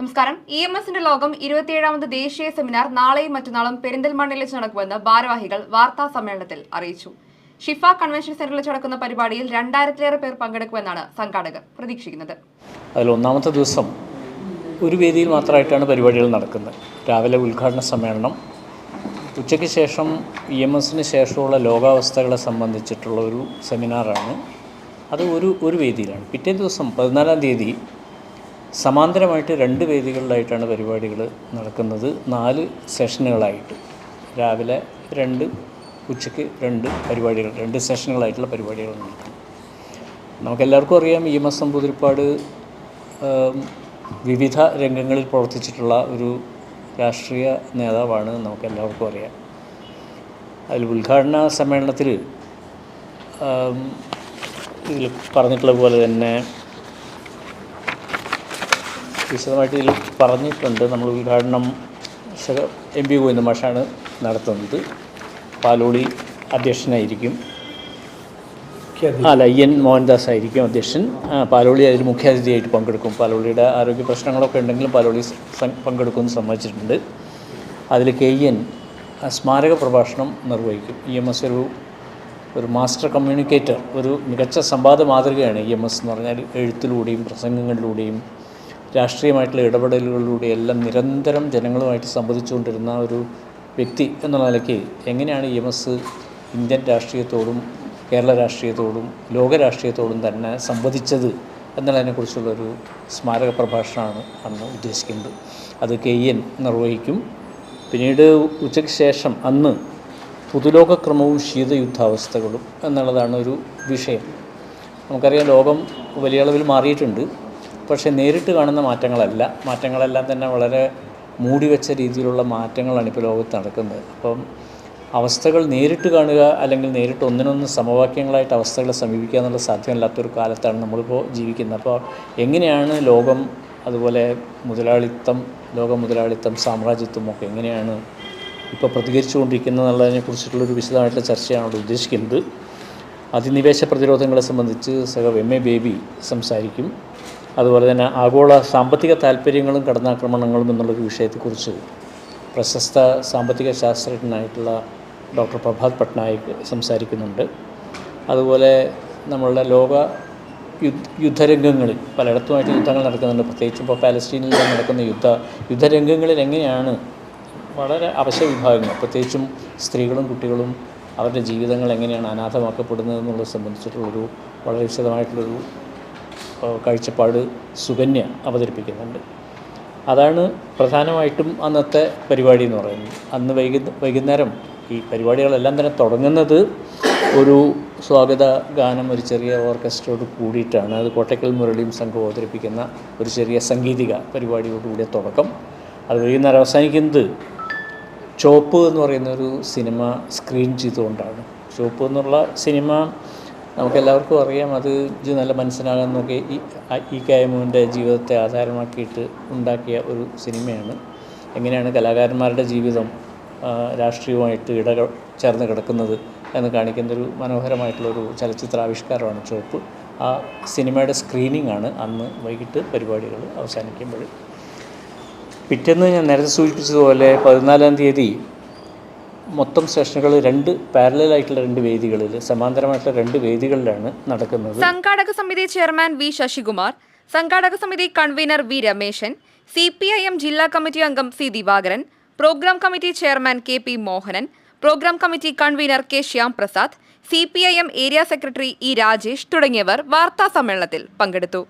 നമസ്കാരം. E M എസിന്റെ ലോകം ഇരുപത്തിയേഴാമത് ദേശീയ സെമിനാർ നാളെയും മറ്റന്നാളും പെരിന്തൽമണ്ണയിൽ വെച്ച് നടക്കുമെന്ന് ഭാരവാഹികൾ വാർത്താ സമ്മേളനത്തിൽ അറിയിച്ചു. ഷിഫ കൺവെൻഷൻ സെന്ററിൽ നടക്കുന്ന പരിപാടിയിൽ രണ്ടായിരത്തിലേറെ പേർ പങ്കെടുക്കുമെന്നാണ് സംഘാടകർ പ്രതീക്ഷിക്കുന്നത്. അതിൽ ഒന്നാമത്തെ ദിവസം ഒരു വേദിയിൽ മാത്രമായിട്ടാണ് പരിപാടികൾ നടക്കുന്നത്. രാവിലെ ഉദ്ഘാടന സമ്മേളനം. ഉച്ചയ്ക്ക് ശേഷം ഇ എം എസിന് ശേഷമുള്ള ലോകാവസ്ഥകളെ സംബന്ധിച്ചിട്ടുള്ള ഒരു സെമിനാറാണ്. അത് ഒരു ഒരു വേദിയിലാണ്. പിറ്റേ ദിവസം പതിനാലാം തീയതി സമാന്തരമായിട്ട് രണ്ട് വേദികളിലായിട്ടാണ് പരിപാടികൾ നടക്കുന്നത്. നാല് സെഷനുകളായിട്ട്. രാവിലെ രണ്ട് ഉച്ചയ്ക്ക് രണ്ട് പരിപാടികൾ രണ്ട് സെഷനുകളായിട്ടുള്ള പരിപാടികൾ നടക്കും. നമുക്കെല്ലാവർക്കും അറിയാം ഈ എം എസ് വിവിധ രംഗങ്ങളിൽ പ്രവർത്തിച്ചിട്ടുള്ള ഒരു രാഷ്ട്രീയ നേതാവാണ് നമുക്കെല്ലാവർക്കും അറിയാം. അതിൽ ഉദ്ഘാടന സമ്മേളനത്തിൽ ഇതിൽ പറഞ്ഞിട്ടുള്ള പോലെ തന്നെ വിശദമായിട്ട് ഇതിൽ പറഞ്ഞിട്ടുണ്ട്. നമ്മൾ ഉദ്ഘാടനം എം പി ഗോവിന്ദ മാഷാണ് നടത്തുന്നത്. പാലോളി അധ്യക്ഷനായിരിക്കും. അല്ല എൻ മോഹൻദാസ് ആയിരിക്കും അധ്യക്ഷൻ. പാലോളി അതിൽ മുഖ്യാതിഥിയായിട്ട് പങ്കെടുക്കും. പാലോളിയുടെ ആരോഗ്യ പ്രശ്നങ്ങളൊക്കെ ഉണ്ടെങ്കിലും പാലോളി പങ്കെടുക്കുമെന്ന് സമ്മതിച്ചിട്ടുണ്ട്. അതിൽ കെ എൻ സ്മാരക പ്രഭാഷണം നിർവഹിക്കും. ഇ എം എസ് ഒരു ഒരു മാസ്റ്റർ കമ്മ്യൂണിക്കേറ്റർ ഒരു മികച്ച സംവാദ മാതൃകയാണ് ഇ എം എസ് എന്ന് പറഞ്ഞാൽ എഴുത്തിലൂടെയും പ്രസംഗങ്ങളിലൂടെയും രാഷ്ട്രീയമായിട്ടുള്ള ഇടപെടലുകളിലൂടെ എല്ലാം നിരന്തരം ജനങ്ങളുമായിട്ട് സംവദിച്ചുകൊണ്ടിരുന്ന ഒരു വ്യക്തി എന്നുള്ള നിലയ്ക്ക് എങ്ങനെയാണ് ഇ എം എസ് ഇന്ത്യൻ രാഷ്ട്രീയത്തോടും കേരള രാഷ്ട്രീയത്തോടും ലോക രാഷ്ട്രീയത്തോടും തന്നെ സംവദിച്ചത് എന്നുള്ളതിനെക്കുറിച്ചുള്ളൊരു സ്മാരക പ്രഭാഷണമാണ് അന്ന് ഉദ്ദേശിക്കുന്നത്. അത് കെ എൻ നിർവഹിക്കും. പിന്നീട് ഉച്ചയ്ക്ക് ശേഷം അന്ന് പുതുലോകക്രമവും ശീതയുദ്ധാവസ്ഥകളും എന്നുള്ളതാണ് ഒരു വിഷയം. നമുക്കറിയാം ലോകം വലിയ അളവിൽ മാറിയിട്ടുണ്ട്. പക്ഷേ നേരിട്ട് കാണുന്ന മാറ്റങ്ങളല്ല. മാറ്റങ്ങളെല്ലാം തന്നെ വളരെ മൂടിവെച്ച രീതിയിലുള്ള മാറ്റങ്ങളാണ് ഇപ്പോൾ ലോകത്ത് നടക്കുന്നത്. അപ്പം അവസ്ഥകൾ നേരിട്ട് കാണുക അല്ലെങ്കിൽ നേരിട്ട് ഒന്നിനൊന്ന് സമവാക്യങ്ങളായിട്ട് അവസ്ഥകളെ സമീപിക്കുക എന്നുള്ള സാധ്യമല്ലാത്തൊരു കാലത്താണ് നമ്മളിപ്പോൾ ജീവിക്കുന്നത്. അപ്പോൾ എങ്ങനെയാണ് ലോകം അതുപോലെ മുതലാളിത്തം ലോക മുതലാളിത്തം സാമ്രാജ്യത്വം ഒക്കെ എങ്ങനെയാണ് ഇപ്പോൾ പ്രതികരിച്ചുകൊണ്ടിരിക്കുന്നത് എന്നുള്ളതിനെക്കുറിച്ചിട്ടുള്ളൊരു വിശദമായിട്ടുള്ള ചർച്ചയാണ് അവിടെ ഉദ്ദേശിക്കുന്നത്. അധിനിവേശ പ്രതിരോധങ്ങളെ സംബന്ധിച്ച് സഹ എം എ ബേബി സംസാരിക്കും. അതുപോലെ തന്നെ ആഗോള സാമ്പത്തിക താല്പര്യങ്ങളും കടന്നാക്രമണങ്ങളും എന്നുള്ളൊരു വിഷയത്തെക്കുറിച്ച് പ്രശസ്ത സാമ്പത്തിക ശാസ്ത്രജ്ഞനായിട്ടുള്ള ഡോക്ടർ പ്രഭാത് പട്നായിക് സംസാരിക്കുന്നുണ്ട്. അതുപോലെ നമ്മളുടെ ലോക യുദ്ധ യുദ്ധരംഗങ്ങളിൽ പലയിടത്തുമായിട്ട് യുദ്ധങ്ങൾ നടക്കുന്നുണ്ട്. പ്രത്യേകിച്ച് ഇപ്പോൾ പാലസ്തീനിൽ നടക്കുന്ന യുദ്ധ യുദ്ധരംഗങ്ങളിൽ എങ്ങനെയാണ് വളരെ അവശ്യ വിഭാഗങ്ങൾ പ്രത്യേകിച്ചും സ്ത്രീകളും കുട്ടികളും അവരുടെ ജീവിതങ്ങൾ എങ്ങനെയാണ് അനാഥമാക്കപ്പെടുന്നത് എന്നുള്ളത് സംബന്ധിച്ചിട്ടുള്ളൊരു വളരെ വിശദമായിട്ടുള്ളൊരു കാഴ്ചപ്പാട് സുകന്യ അവതരിപ്പിക്കുന്നുണ്ട്. അതാണ് പ്രധാനമായിട്ടും അന്നത്തെ പരിപാടി എന്ന് പറയുന്നത്. അന്ന് വൈകു വൈകുന്നേരം ഈ പരിപാടികളെല്ലാം തന്നെ തുടങ്ങുന്നത് ഒരു സ്വാഗത ഗാനം ഒരു ചെറിയ ഓർക്കസ്ട്രയോട് കൂടിയിട്ടാണ്. അത് കോട്ടയ്ക്കൽ മുരളിയും സംഘം അവതരിപ്പിക്കുന്ന ഒരു ചെറിയ സംഗീതിക പരിപാടിയോടുകൂടിയ തുടക്കം. അത് വൈകുന്നേരം അവസാനിക്കുന്നത് ചോപ്പ് എന്ന് പറയുന്ന ഒരു സിനിമ സ്ക്രീൻ ചെയ്തുകൊണ്ടാണ്. ചോപ്പ് എന്നുള്ള സിനിമ നമുക്കെല്ലാവർക്കും അറിയാം അത് ഇത് നല്ല മനസ്സിലാകാമെന്നൊക്കെ ഈ ഈ കായമുവിന്റെ ജീവിതത്തെ ആധാരമാക്കിയിട്ട് ഉണ്ടാക്കിയ ഒരു സിനിമയാണ്. എങ്ങനെയാണ് കലാകാരന്മാരുടെ ജീവിതം രാഷ്ട്രീയവുമായിട്ട് ഇട ചേർന്ന് കിടക്കുന്നത് എന്ന് കാണിക്കുന്ന ഒരു മനോഹരമായിട്ടുള്ളൊരു ചലച്ചിത്ര ആവിഷ്കാരമാണ് ചോപ്പ് ആ സിനിമയുടെ സ്ക്രീനിംഗ് ആണ് അന്ന് വൈകിട്ട് പരിപാടികൾ അവസാനിക്കുമ്പോൾ. പിറ്റേന്ന് ഞാൻ നേരത്തെ സൂചിപ്പിച്ചതുപോലെ പതിനാലാം തീയതി മൊത്തം സെഷനുകൾ രണ്ട് പാരലായിട്ടുള്ള രണ്ട് വേദികളിൽ സമാന്തരമായിട്ടുള്ള രണ്ട് വേദികളിലാണ് നടക്കുന്നത്. സംഘാടക സമിതി ചെയർമാൻ വി ശശികുമാർ സംഘാടക സമിതി convener V Rameshan C P I M ജില്ലാ കമ്മിറ്റി അംഗം C Divakaran programme committee chairman K P Mohanan programme committee convener K Shyam Prasad C P I M area secretary E Rajesh തുടങ്ങിയവർ വാർത്താ സമ്മേളനത്തിൽ പങ്കെടുത്തു.